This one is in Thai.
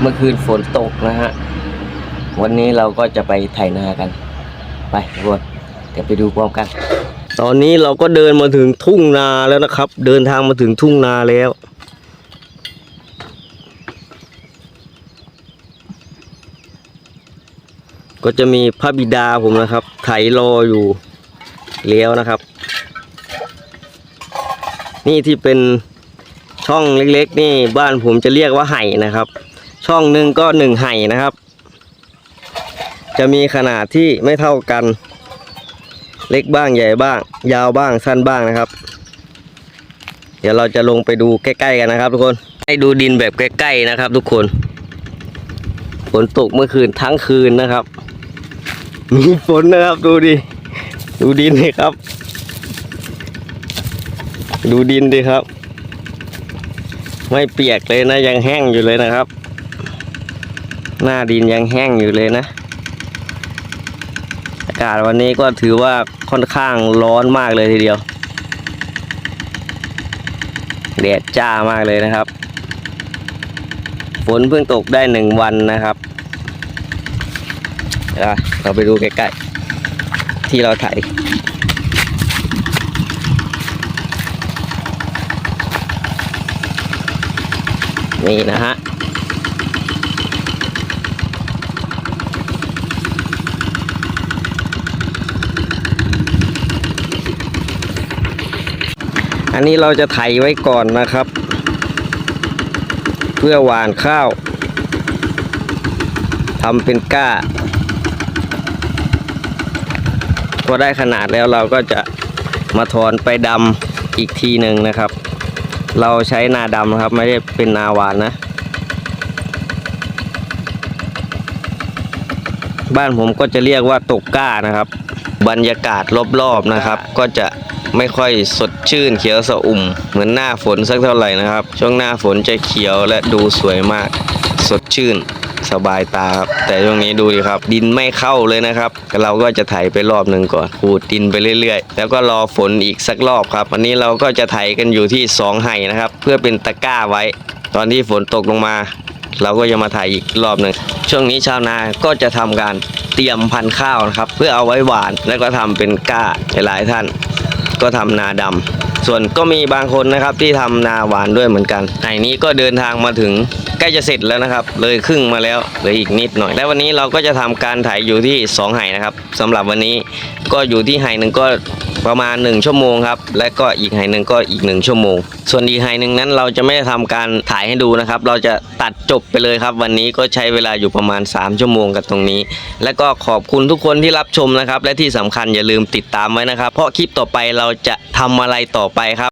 เมื่อคืนฝนตกนะฮะ วันนี้เราก็จะไปไถนากัน ไปทุกคนเดี๋ยวไปดูพร้อมกัน ตอนนี้เราก็เดินมาถึงทุ่งนาแล้วนะครับ เดินทางมาถึงทุ่งนาแล้วก็จะมีพระบิดาผมนะครับ ไถรออยู่เลี้ยวนะครับ นี่ที่เป็นช่องเล็กๆ นี่บ้านผมจะเรียกว่าไห่นะครับ ช่องหนึ่งก็หนึ่งไห่นะครับ จะมีขนาดที่ไม่เท่ากัน เล็กบ้างใหญ่บ้าง ยาวบ้างสั้นบ้างนะครับ เดี๋ยวเราจะลงไปดูใกล้ๆกันนะครับ ทุกคนให้ดูดินแบบใกล้ๆนะครับ ทุกคนฝนตกเมื่อคืนทั้งคืนนะครับ มีฝนนะครับดูดิดูดินดิครับ ดูดินดิครับ ไม่เปียกเลยนะยังแห้งอยู่เลยนะครับ หน้าดินยังแห้งอยู่เลยนะ อากาศวันนี้ก็ถือว่าค่อนข้างร้อนมากเลยทีเดียวแดดจ้ามากเลยนะครับ ฝนเพิ่งตกได้หนึ่งวันนะครับเราไปดูใกล้ๆ ที่เราถ่ายนี่นะฮะ อันนี้เราจะไถไว้ก่อนนะครับ เพื่อหวานข้าวทำเป็นก้า พอได้ขนาดแล้วเราก็จะมาถอนไปดำอีกทีหนึ่งนะครับ เราใช้นาดำนะครับ ไม่ได้เป็นนาหวานนะ บ้านผมก็จะเรียกว่าตกก้านะครับ บรรยากาศรอบๆนะครับ ก็จะไม่ค่อยสดชื่นเขียวสะอุ่ม เหมือนหน้าฝนสักเท่าไหร่นะครับ ช่วงหน้าฝนจะเขียวและดูสวยมาก สดชื่นสบายตาครับ แต่ช่วงนี้ดูดิครับ ดินไม่เข้าเลยนะครับ เราก็จะไถไปรอบหนึ่งก่อนขูดดินไปเรื่อยๆ แล้วก็รอฝนอีกสักรอบครับ วันนี้เราก็จะไถกันอยู่ที่สองไห่นะครับ เพื่อเป็นตะกร้าไว้ ตอนที่ฝนตกลงมา เราก็จะมาถ่ายอีกรอบหนึ่ง ช่วงนี้ชาวนาก็จะทำการเตรียมพันธุ์ข้าวนะครับ เพื่อเอาไว้หวานแล้วก็ทำเป็นก้าหลายท่าน ก็ทำนาดำ ส่วนก็มีบางคนนะครับที่ทำนาหวานด้วยเหมือนกันไห่นี้ก็เดินทางมาถึงใกล้จะเสร็จแล้วนะครับ เลยครึ่งมาแล้วเหลืออีกนิดหน่อย และวันนี้เราก็จะทำการถ่ายอยู่ที่2ไห่นะครับสำหรับวันนี้ก็อยู่ที่ไห่หนึ่งก็ประมาณ 1 ชั่วโมงครับ และก็อีกไห่หนึ่งก็อีก 1 ชั่วโมง ส่วนอีกไห่หนึ่งนั้นเราจะไม่ได้ทำการถ่ายให้ดูนะครับ เราจะตัดจบไปเลยครับ วันนี้ก็ใช้เวลาอยู่ประมาณ 3 ชั่วโมงกับตรงนี้ และก็ขอบคุณทุกคนที่รับชมนะครับ และที่สำคัญอย่าลืมติดตามไว้นะครับ เพราะคลิปต่อไปเราจะทำอะไรต่อไปครับ